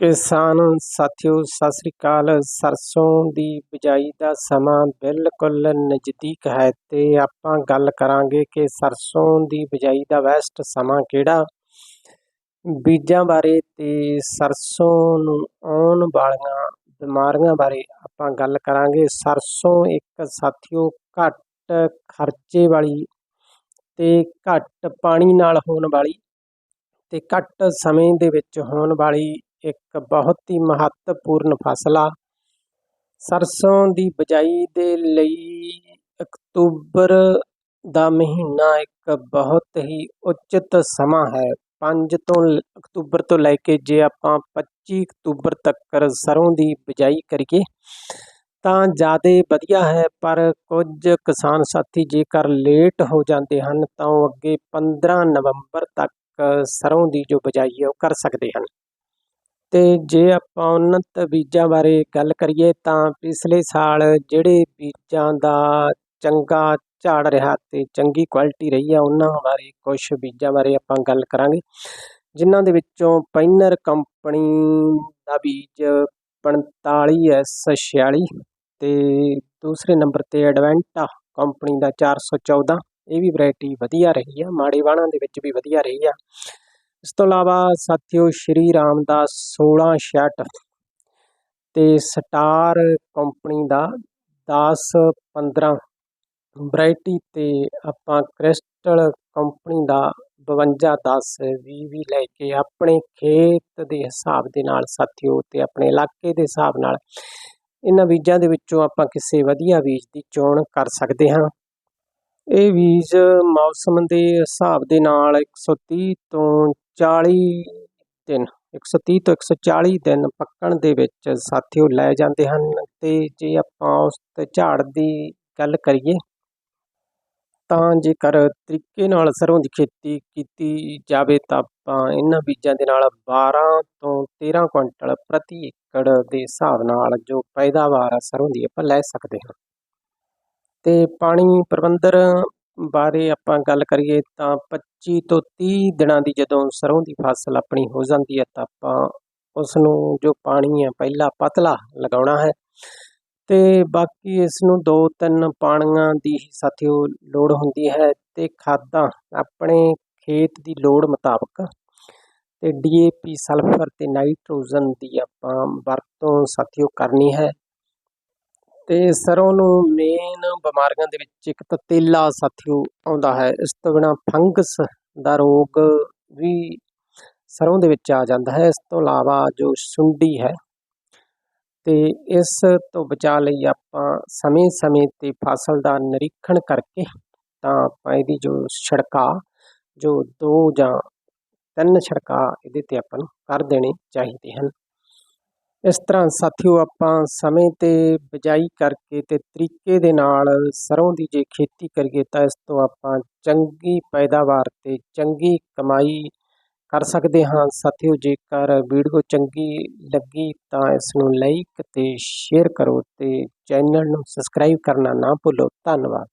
ਕਿਸਾਨ, ਸਾਥੀਓ, ਸਤਿ ਸ੍ਰੀ ਅਕਾਲ। ਸਰਸੋਂ ਦੀ ਬਿਜਾਈ ਦਾ ਸਮਾਂ ਬਿਲਕੁਲ ਨਜ਼ਦੀਕ ਹੈ ਤੇ ਆਪਾਂ ਗੱਲ ਕਰਾਂਗੇ ਕਿ ਸਰਸੋਂ ਦੀ ਬਿਜਾਈ ਦਾ ਬੈਸਟ ਸਮਾਂ ਕਿਹੜਾ? ਬੀਜਾਂ ਬਾਰੇ ਤੇ ਸਰਸੋਂ ਨੂੰ ਆਉਣ ਵਾਲੀਆਂ ਬਿਮਾਰੀਆਂ ਬਾਰੇ ਆਪਾਂ ਗੱਲ ਕਰਾਂਗੇ। ਸਰਸੋਂ ਇੱਕ ਸਾਥੀਓ ਘੱਟ ਖਰਚੇ ਵਾਲੀ ਤੇ ਘੱਟ ਪਾਣੀ ਨਾਲ ਹੋਣ ਵਾਲੀ ਤੇ ਘੱਟ ਸਮੇਂ ਦੇ ਵਿੱਚ ਹੋਣ ਵਾਲੀ ਇੱਕ ਬਹੁਤ ਹੀ ਮਹੱਤਵਪੂਰਨ ਫਸਲ। ਆ ਸਰਸੋਂ ਦੀ ਬਿਜਾਈ ਦੇ ਲਈ ਅਕਤੂਬਰ ਦਾ ਮਹੀਨਾ ਇੱਕ ਬਹੁਤ ਹੀ ਉਚਿਤ ਸਮਾਂ ਹੈ। 5 ਤੋਂ ਅਕਤੂਬਰ ਤੋਂ ਲੈ ਕੇ ਜੇ ਆਪਾਂ 25 ਅਕਤੂਬਰ ਤੱਕ ਸਰੋਂ ਦੀ ਬਿਜਾਈ ਕਰੀਏ, ਤਾਂ ਜ਼ਿਆਦਾ ਵਧੀਆ ਹੈ, ਪਰ ਕੁਝ ਕਿਸਾਨ ਸਾਥੀ ਜੇਕਰ ਲੇਟ ਹੋ ਜਾਂਦੇ ਹਨ, ਤਾਂ ਉਹ ਅੱਗੇ 15 ਨਵੰਬਰ ਤੱਕ ਸਰੋਂ ਦੀ ਜੋ ਬਿਜਾਈ ਹੈ, ਉਹ ਕਰ ਸਕਦੇ ਹਨ। ਤੇ ਜੇ ਆਪਾਂ ਉੱਨਤ ਬੀਜਾਂ ਬਾਰੇ ਗੱਲ ਕਰੀਏ ਤਾਂ ਪਿਛਲੇ ਸਾਲ ਜਿਹੜੇ ਬੀਜਾਂ ਦਾ ਚੰਗਾ ਝਾੜ ਰਿਹਾ ਅਤੇ ਚੰਗੀ ਕੁਆਲਿਟੀ ਰਹੀ ਆ, ਉਹਨਾਂ ਬਾਰੇ ਕੁਛ ਬੀਜਾਂ ਬਾਰੇ ਆਪਾਂ ਗੱਲ ਕਰਾਂਗੇ। ਜਿਨ੍ਹਾਂ ਦੇ ਵਿੱਚੋਂ ਪੈਨਰ ਕੰਪਨੀ ਦਾ ਬੀਜ ਪੰਤਾਲੀ ਐੱਸ ਛਿਆਲੀ ਅਤੇ ਦੂਸਰੇ ਨੰਬਰ ਤੇ ਐਡਵੈਂਟਾ ਕੰਪਨੀ ਦਾ 414 ਇਹ ਵੀ ਵਰਾਇਟੀ ਵਧੀਆ ਰਹੀ ਆ ਮਾੜੇ ਵਾਣਾ ਦੇ ਵਿੱਚ ਵੀ ਵਧੀਆ ਰਹੀ ਆ। ਇਸ ਤੋਂ ਇਲਾਵਾ ਸਾਥੀਓ ਸ਼੍ਰੀ ਰਾਮ ਦਾ 1666 ਤੇ ਸਟਾਰ ਕੰਪਨੀ ਦਾ 10 15 ਵੈਰਾਈਟੀ ਤੇ ਆਪਾਂ ਕ੍ਰਿਸਟਲ ਕੰਪਨੀ ਦਾ 52 10 20 ਵੀ ਲੈ ਕੇ ਆਪਣੇ ਖੇਤ ਦੇ ਹਿਸਾਬ ਦੇ ਨਾਲ ਸਾਥੀਓ ਤੇ ਆਪਣੇ ਇਲਾਕੇ ਦੇ ਹਿਸਾਬ ਨਾਲ ਇਹਨਾਂ ਬੀਜਾਂ ਦੇ ਵਿੱਚੋਂ ਆਪਾਂ ਕਿਸੇ ਵਧੀਆ ਬੀਜ ਦੀ ਚੋਣ ਕਰ ਸਕਦੇ ਹਾਂ। ਇਹ ਬੀਜ ਮੌਸਮ ਦੇ ਹਿਸਾਬ ਦੇ ਨਾਲ 130 ਤੋਂ 40 ਦਿਨ 130 ਤੋਂ 140 ਦਿਨ ਪੱਕਣ ਦੇ ਵਿੱਚ ਸਾਥੀਓ ਲੈ ਜਾਂਦੇ ਹਨ ਤੇ ਜੇ ਆਪਾਂ ਉਸ ਤੇ ਝਾੜ ਦੀ ਗੱਲ ਕਰੀਏ ਤਾਂ ਜੇਕਰ ਤਰੀਕੇ ਨਾਲ ਸਰੋਂ ਦੀ ਖੇਤੀ ਕੀਤੀ ਜਾਵੇ ਤਾਂ ਆਪਾਂ ਇਹਨਾਂ ਬੀਜਾਂ ਦੇ ਨਾਲ 12 ਤੋਂ 13 ਕੁਇੰਟਲ ਪ੍ਰਤੀ ਏਕੜ ਦੇ ਹਿਸਾਬ ਨਾਲ ਜੋ ਪੈਦਾਵਾਰ ਸਰੋਂ ਦੀ ਆਪਾਂ ਲੈ ਸਕਦੇ ਹਾਂ। ਤੇ ਪਾਣੀ ਪ੍ਰਬੰਧਨ ਬਾਰੇ ਆਪਾਂ ਗੱਲ ਕਰੀਏ ਤਾਂ 25 ਤੋਂ 30 ਦਿਨਾਂ ਦੀ ਜਦੋਂ ਸਰੋਂ ਦੀ ਫਸਲ ਆਪਣੀ ਹੋ ਜਾਂਦੀ ਹੈ ਤਾਂ ਆਪਾਂ ਉਸ ਨੂੰ ਜੋ ਪਾਣੀ ਹੈ ਪਹਿਲਾਂ ਪਤਲਾ ਲਗਾਉਣਾ ਹੈ ਤੇ ਬਾਕੀ ਇਸ ਨੂੰ ਦੋ ਤਿੰਨ ਪਾਣੀਆਂ ਦੀ ਸਾਥੀਓ ਲੋੜ ਹੁੰਦੀ ਹੈ ਤੇ ਖਾਦਾਂ ਆਪਣੇ ਖੇਤ ਦੀ ਲੋੜ ਮੁਤਾਬਕ ਤੇ ਡੀਏਪੀ ਸਲਫਰ ਤੇ ਨਾਈਟ੍ਰੋਜਨ ਦੀ ਆਪਾਂ ਵਰਤੋਂ ਸਾਥੀਓ ਕਰਨੀ ਹੈ। ਤੇ ਸਰੋਂ ਨੂੰ ਮੇਨ ਬਿਮਾਰੀਆਂ ਦੇ ਵਿੱਚ ਇੱਕ ਤਾਂ ਤੇਲਾ ਸਾਥੀਓ ਆਉਂਦਾ ਹੈ, ਇਸ ਤੋਂ ਬਿਨਾ ਫੰਗਸ ਦਾ ਰੋਗ ਵੀ ਸਰੋਂ ਦੇ ਵਿੱਚ ਆ ਜਾਂਦਾ ਹੈ। ਇਸ ਤੋਂ ਇਲਾਵਾ ਜੋ ਸੁੰਡੀ ਹੈ ਤੇ ਇਸ ਤੋਂ ਬਚਾ ਲਈ ਆਪਾਂ ਸਮੇਂ-ਸਮੇਂ ਤੇ ਫਸਲ ਦਾ ਨਿਰੀਖਣ ਕਰਕੇ ਤਾਂ ਆਪਾਂ ਇਹਦੀ ਜੋ ਛੜਕਾ, ਜੋ ਦੋ ਜਾਂ ਤਿੰਨ ਛੜਕਾ ਇਹਦੇ ਤੇ ਆਪਾਂ ਨੂੰ ਕਰ ਦੇਣੇ ਚਾਹੀਦੇ ਹਨ। ਇਸ ਤਰ੍ਹਾਂ ਸਾਥੀਓ ਆਪਾਂ ਸਮੇਂ 'ਤੇ ਬਿਜਾਈ ਕਰਕੇ ਤੇ ਤਰੀਕੇ ਦੇ ਨਾਲ ਸਰੋਂ ਦੀ ਜੇ ਖੇਤੀ ਕਰੀਏ ਤਾਂ ਇਸ ਤੋਂ ਆਪਾਂ ਚੰਗੀ ਪੈਦਾਵਾਰ ਤੇ ਚੰਗੀ ਕਮਾਈ ਕਰ ਸਕਦੇ ਹਾਂ। ਸਾਥੀਓ ਜੇਕਰ ਵੀਡੀਓ ਚੰਗੀ ਲੱਗੀ ਤਾਂ ਇਸ ਨੂੰ ਲਾਈਕ ਤੇ ਸ਼ੇਅਰ ਕਰੋ ਤੇ ਚੈਨਲ ਨੂੰ ਸਬਸਕ੍ਰਾਈਬ ਕਰਨਾ ਨਾ ਭੁੱਲੋ। ਧੰਨਵਾਦ।